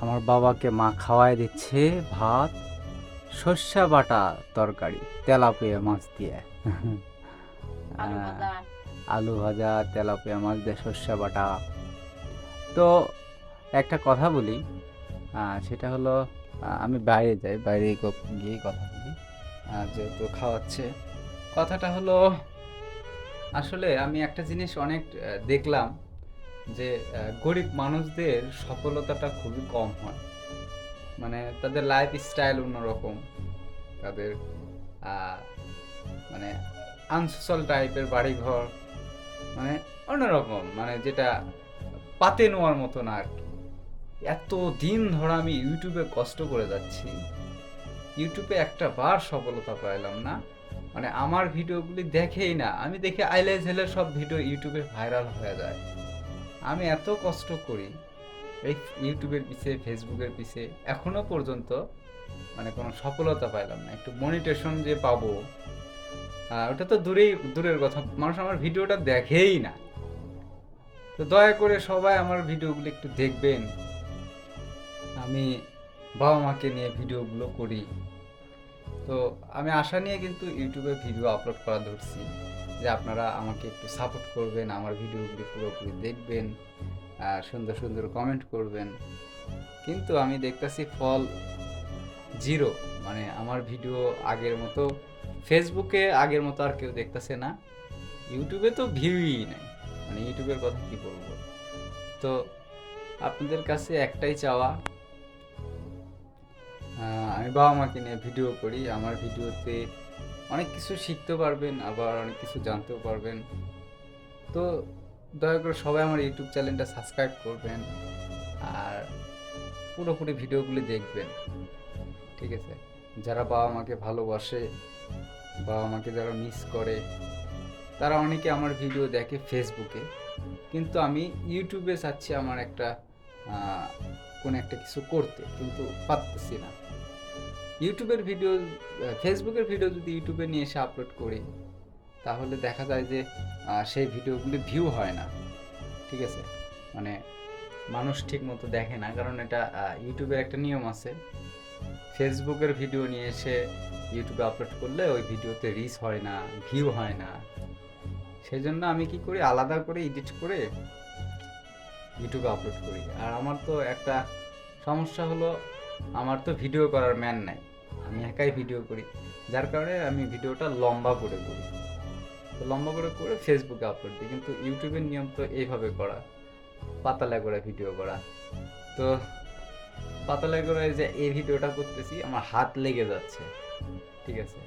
আমার বাবাকে মা খাওয়াই দিচ্ছে ভাত সর্ষা বাটা তরকারি তেলাপিয়া মাছ দিয়ে। আলু ভাজা। তেলাপিয়া মাছ দিয়ে সর্ষা বাটা। তো একটা কথা বলি সেটা হলো আমি বাইরে যাই বাইরে গিয়ে কথা বলি। যেহেতু খাওয়াচ্ছে। কথাটা হলো আসলে আমি একটা জিনিস অনেক দেখলাম যে গরিব মানুষদের সফলতাটা খুবই কম হয়। মানে তাদের লাইফ স্টাইল অন্যরকম। তাদের মানে আনসোশাল টাইপের বাড়িঘর মানে অন্যরকম। মানে যেটা পাতে নেওয়ার মতো না আর কি। এত দিন ধরে আমি ইউটিউবে কষ্ট করে যাচ্ছি। ইউটিউবে একটা বার সফলতা পাইলাম না। মানে আমার ভিডিওগুলি দেখেই না। আমি দেখে আইলে ঝেলে সব ভিডিও ইউটিউবে ভাইরাল হয়ে যায়। আমি এত কষ্ট করি এই ইউটিউবের পিছে, ফেসবুকের পিছে, এখনও পর্যন্ত মানে কোনো সফলতা পাইলাম না। একটু মনিটেশন যে পাবো ওটা তো দূরেই, দূরের কথা। মানুষ আমার ভিডিওটা দেখেই না। তো দয়া করে সবাই আমার ভিডিওগুলো একটু দেখবেন। আমি বাবা মাকে নিয়ে ভিডিওগুলো করি। তো আমি আশা নিয়ে কিন্তু ইউটিউবে ভিডিও আপলোড করা ধরছি। যে আপনারা আমাকে একটু সাপোর্ট করবেন, আমার ভিডিওগুলি পুরোপুরি দেখবেন, আর সুন্দর সুন্দর কমেন্ট করবেন। কিন্তু আমি দেখতেছি ফল জিরো মানে আমার ভিডিও আগের মতো ফেসবুকে আগের মতো আর কেউ দেখতেছে না ইউটিউবে তো ভিউই নেই। মানে ইউটিউবের কথা কি বলব? তো আপনাদের কাছে একটাই চাওয়া আমি বাবা মাকে নিয়ে ভিডিও করি, আমার ভিডিওতে অনেক কিছু শিখতে পারবেন, আবার অনেক কিছু জানতেও পারবেন। তো দয়া করে সবাই আমার ইউটিউব চ্যানেলটা সাবস্ক্রাইব করবেন আর পুরোপুরি ভিডিওগুলি দেখবেন, ঠিক আছে? যারা বাবা মাকে ভালোবাসে, বাবা মাকে যারা মিস করে, তারা অনেকে আমার ভিডিও দেখে ফেসবুকে কিন্তু আমি ইউটিউবে চাচ্ছি আমার একটা কোনো একটা কিছু করতে, কিন্তু পারতেছি না। ইউটিউবের ভিডিও ফেসবুকের ভিডিও যদি ইউটিউবে নিয়ে এসে আপলোড করি, তাহলে দেখা যায় যে সেই ভিডিওগুলি ভিউ হয় না। ঠিক আছে? মানে মানুষ ঠিক মতো দেখে না, কারণ এটা ইউটিউবের একটা নিয়ম আছে। ফেসবুকের ভিডিও নিয়ে এসে ইউটিউবে আপলোড করলে ওই ভিডিওতে রিচ হয় না ভিউ হয় না। সেই জন্য আমি কি করি, আলাদা করে এডিট করে ইউটিউবে আপলোড করি। আর আমার তো একটা সমস্যা হলো, আমার তো ভিডিও করার ম্যান নাই। আমি একাই ভিডিও করি। যার কারণে আমি ভিডিওটা লম্বা করে করি। তো লম্বা করে করে ফেসবুকে আপলোড দিই। কিন্তু ইউটিউবের নিয়ম তো এইভাবে করা। পাতালা করে ভিডিও করা। তো পাতালা করে যে এই ভিডিওটা করতেছি, আমার হাত লেগে যাচ্ছে। ঠিক আছে?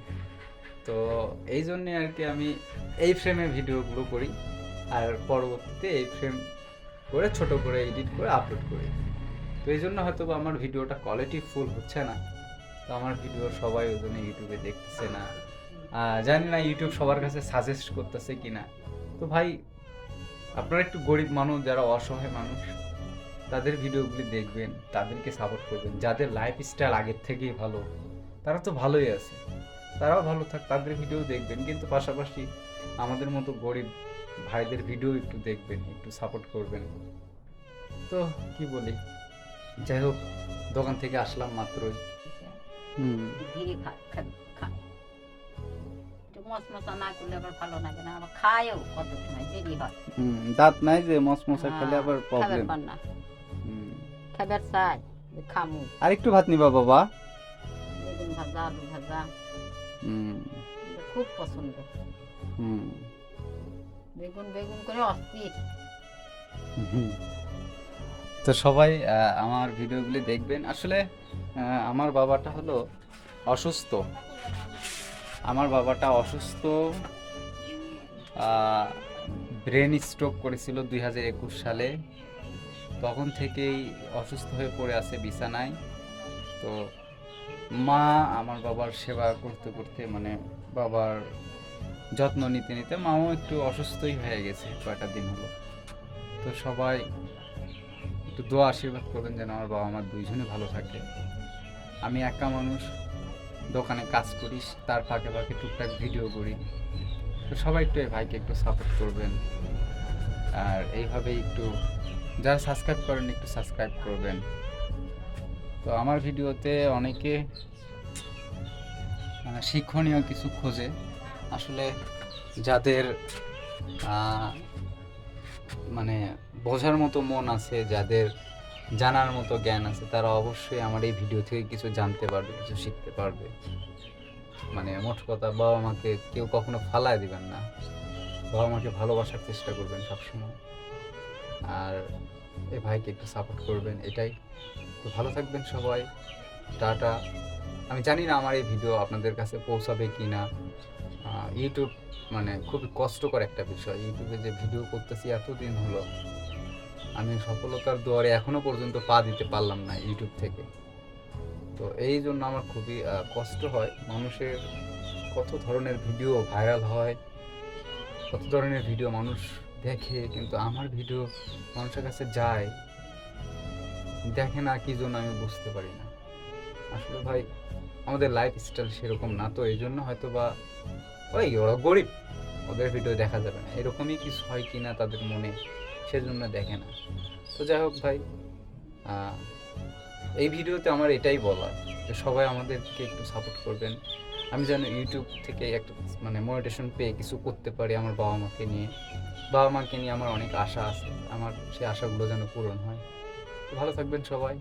তো এই জন্যে আর কি আমি এই ফ্রেমে ভিডিওগুলো করি। আর পরবর্তীতে এই ফ্রেম করে ছোট করে এডিট করে আপলোড করি। তো এই জন্য হয়তো আমার ভিডিওটা কোয়ালিটি ফুল হচ্ছে না। আমার ভিডিও সবাই ওই জন্য ইউটিউবে দেখতেছে না। জানি না ইউটিউব সবার কাছে সাজেস্ট করতেছে কি না তো ভাই, আপনারা একটু গরিব মানুষ, যারা অসহায় মানুষ, তাদের ভিডিওগুলি দেখবেন, তাদেরকে সাপোর্ট করবেন। যাদের লাইফ স্টাইল আগের থেকেই ভালো, তারা তো ভালোই আছে। তারাও ভালো থাক, তাদের ভিডিও দেখবেন। কিন্তু পাশাপাশি আমাদের মতো গরিব ভাইদের ভিডিও একটু দেখবেন, একটু সাপোর্ট করবেন। তো কি বলি? যাই হোক, দোকান থেকে আসলাম মাত্রই। ধীরে খায় খায় একটু মশমশা না করলে আবার ভালো লাগে না আবার খায়ও কত সময় দেরি হয়। দাঁত নাই যে মশমশা খেলে আবার খাবার প্রবলেম পার না। খাবার চাই খামু। আর একটু ভাত নিবা বাবা। বেগুন ভাজা আলু ভাজা। হুম। খুব পছন্দ। হুম। বেগুন বেগুন করে অস্থির। হুম। তো সবাই আমার ভিডিওগুলি দেখবেন। আসলে আমার বাবাটা হলো অসুস্থ। আমার বাবাটা অসুস্থ ব্রেন স্ট্রোক করেছিল দুই হাজার একুশ সালে। তখন থেকেই অসুস্থ হয়ে পড়ে আছে বিছানায়। তো মা আমার বাবার সেবা করতে করতে মানে বাবার যত্ন নিতে নিতে মাও একটু অসুস্থই হয়ে গেছে কয়টা দিন হলো। তো সবাই একটু দোয়া আশীর্বাদ করবেন যেন আমার বাবা আমার দুইজনে ভালো থাকে। আমি একা মানুষ দোকানে কাজ করি তার ফাঁকে ফাঁকে টুকটাক ভিডিও করি। তো সবাই একটু এই ভাইকে একটু সাপোর্ট করবেন। আর এইভাবেই একটু যারা সাবস্ক্রাইব করেন একটু সাবস্ক্রাইব করবেন। তো আমার ভিডিওতে অনেকে আহ, শিক্ষণীয় কিছু খোঁজে। আসলে যাদের মানে বোঝার মতো মন আছে, যাদের জানার মতো জ্ঞান আছে, তারা অবশ্যই আমার এই ভিডিও থেকে কিছু জানতে পারবে, কিছু শিখতে পারবে। মানে মোট কথা, বাবা মাকে কেউ কখনো ফালায় দিবেন না। বাবা মাকে ভালোবাসার চেষ্টা করবেন সবসময়। আর এই ভাইকে একটু সাপোর্ট করবেন, এটাই। তো ভালো থাকবেন সবাই। টাটা। আমি জানি না আমার এই ভিডিও আপনাদের কাছে পৌঁছাবে কি না ইউটিউব মানে খুবই কষ্টকর একটা বিষয়। ইউটিউবে যে ভিডিও করতেছি এতদিন হলো, আমি সফলতার দুয়ারে এখনও পর্যন্ত পা দিতে পারলাম না ইউটিউব থেকে। তো এই জন্য আমার খুবই কষ্ট হয়। মানুষের কত ধরনের ভিডিও ভাইরাল হয়, কত ধরনের ভিডিও মানুষ দেখে, কিন্তু আমার ভিডিও মানুষের কাছে যায়, দেখে না কি জন্য আমি বুঝতে পারি না। আসলে ভাই, আমাদের লাইফ স্টাইল সেরকম না, তো এই জন্য হয়তো বা ওই, ওরা গরিব। ওদের ভিডিও দেখা যাবে না। এরকমই কিছু হয় কি না তাদের মনে, সেজন্য দেখে না। তো যাই হোক ভাই এই ভিডিওতে আমার এটাই বলা যে সবাই আমাদেরকে একটু সাপোর্ট করবেন। আমি যেন ইউটিউব থেকে একটা মানে মোটিভেশন পেয়ে কিছু করতে পারি আমার বাবা মাকে নিয়ে। বাবা মাকে নিয়ে আমার অনেক আশা আছে, আমার সেই আশাগুলো যেন পূরণ হয়। ভালো থাকবেন সবাই।